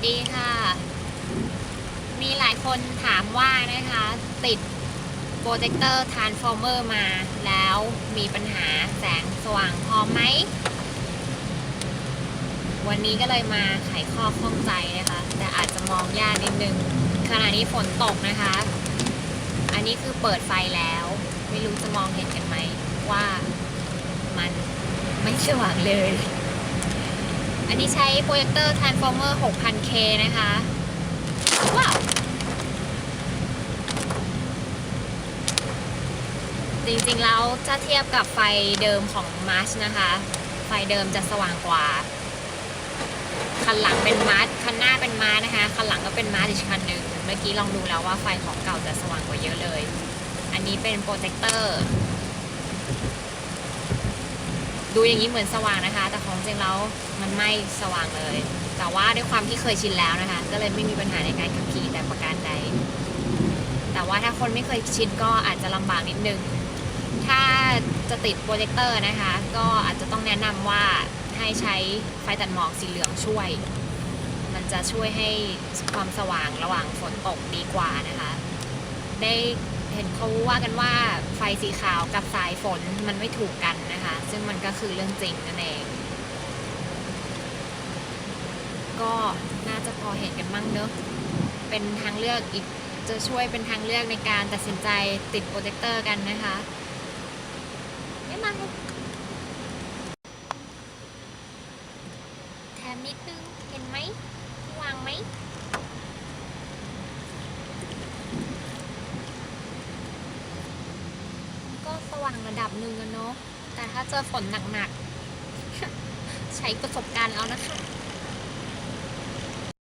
วัสดีค่ะ มีหลายคนถามว่านะคะ ติดโปรเจคเตอร์ทรานส์ฟอร์เมอร์มา แล้วมีปัญหาแสงสว่างพอไหม วันนี้ก็เลยมาไขข้อข้องใจนะคะ แต่อาจจะมองยากนิดนึงขณะนี้ฝนตกนะคะ อันนี้คือเปิดไฟแล้ว ไม่รู้จะมองเห็นกันไหมว่ามันไม่สว่างเลย อันนี้ใช้โปรเจคเตอร์ Transformer 6000K นะคะ ว้าว จริงๆ แล้วถ้าเทียบกับไฟเดิมของ March นะคะ ไฟเดิมจะสว่างกว่า คันหลังเป็นมาร์ชคันหน้าเป็นมาร์ชนะคะ คันหลังก็เป็นมาร์ชอีกคันหนึ่งเมื่อกี้ลองดูแล้วว่าไฟของเก่าจะสว่างกว่าเยอะเลย อันนี้เป็นโปรเจคเตอร์ ดูอย่างนี้เหมือนสว่างนะคะ แต่ของจริงแล้วมันไม่สว่างเลย แต่ว่าด้วยความที่เคยชินแล้วนะคะ ก็เลยไม่มีปัญหาในการขับขี่แต่ประการใด แต่ว่าถ้าคนไม่เคยชินก็อาจจะลำบากนิดนึง ถ้าจะติดโปรเจคเตอร์นะคะ ก็อาจจะต้องแนะนำว่าให้ใช้ไฟตัดหมอกสีเหลืองช่วย มันจะช่วยให้ความสว่างระหว่างฝนตกดีกว่านะคะ ได้ เห็นเขาว่ากันว่าไฟสีขาวกับสายฝนมันไม่ถูกกันนะคะ ซึ่งมันก็คือเรื่องจริงนั่นเอง ก็น่าจะพอเห็นกันบ้างเนอะเป็นทางเลือกอีกจะช่วยเป็นทางเลือกในการตัดสินใจติดโปรเจคเตอร์กันนะคะไม่มาแถมนิดนึง เห็นไหมวางไหม ก็สว่างระดั บหนึ่งอะเนาะแต่ถ้าเจอฝนหนักๆ ใช้ประสบการณ์เอานะคะ